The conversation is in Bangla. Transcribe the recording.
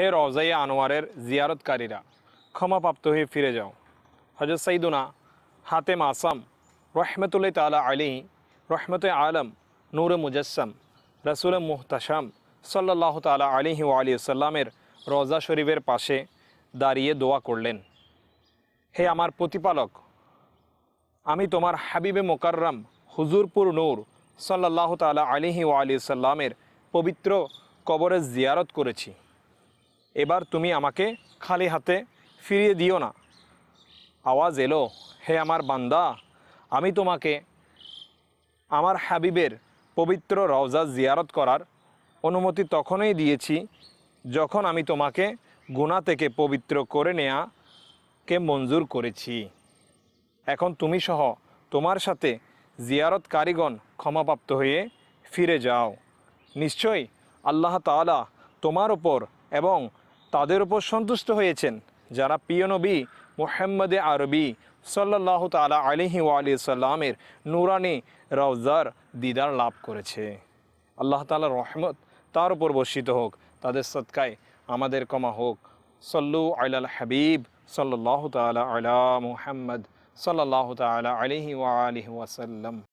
হে রজাই আনোয়ারের জিয়ারতকারীরা, ক্ষমাপ্রাপ্ত হয়ে ফিরে যাও। হজরত সাইদুনা হাতেম আসাম রহমতুল্লাহ তালা আলী রহমত আলম, নূর মুজাসম রসুল মুহতাসাম সাল্লাহ তালা আলিহি আলী সাল্লামের রজা শরীফের পাশে দাঁড়িয়ে দোয়া করলেন। হে আমার প্রতিপালক, আমি তোমার হাবিবে মোকাররম হুজুরপুর নূর সাল্লাহ তালা আলিহি আলী সাল্লামের পবিত্র কবরে জিয়ারত করেছি। এবার তুমি আমাকে খালি হাতে ফিরিয়ে দিও না। আওয়াজ এলো, হে আমার বান্দা, আমি তোমাকে আমার হাবিবের পবিত্র রওজা জিয়ারত করার অনুমতি তখনই দিয়েছি যখন আমি তোমাকে গুণা থেকে পবিত্র করে নেয়াকে মঞ্জুর করেছি। এখন তুমি সহ তোমার সাথে জিয়ারত কারিগণ ক্ষমাপ্রাপ্ত হয়ে ফিরে যাও। নিশ্চয়ই আল্লাহ তাআলা তোমার ওপর এবং তাদের ওপর সন্তুষ্ট হয়েছেন যারা প্রিয় নবী মোহাম্মদে আরবি সাল্লাহ তালা আলিহি আলি সাল্লামের নুরানি রওজার দিদার লাভ করেছে। আল্লাহ তালার রহমত তার উপর বর্ষিত হোক, তাদের সৎকায় আমাদের কমা হোক। সল্লু আলাল হাবিব সাল্লাহ তালা আলা মুহাম্মদ সাল্লাহ তালা আলিহি আলিহি ওয়াসাল্লাম।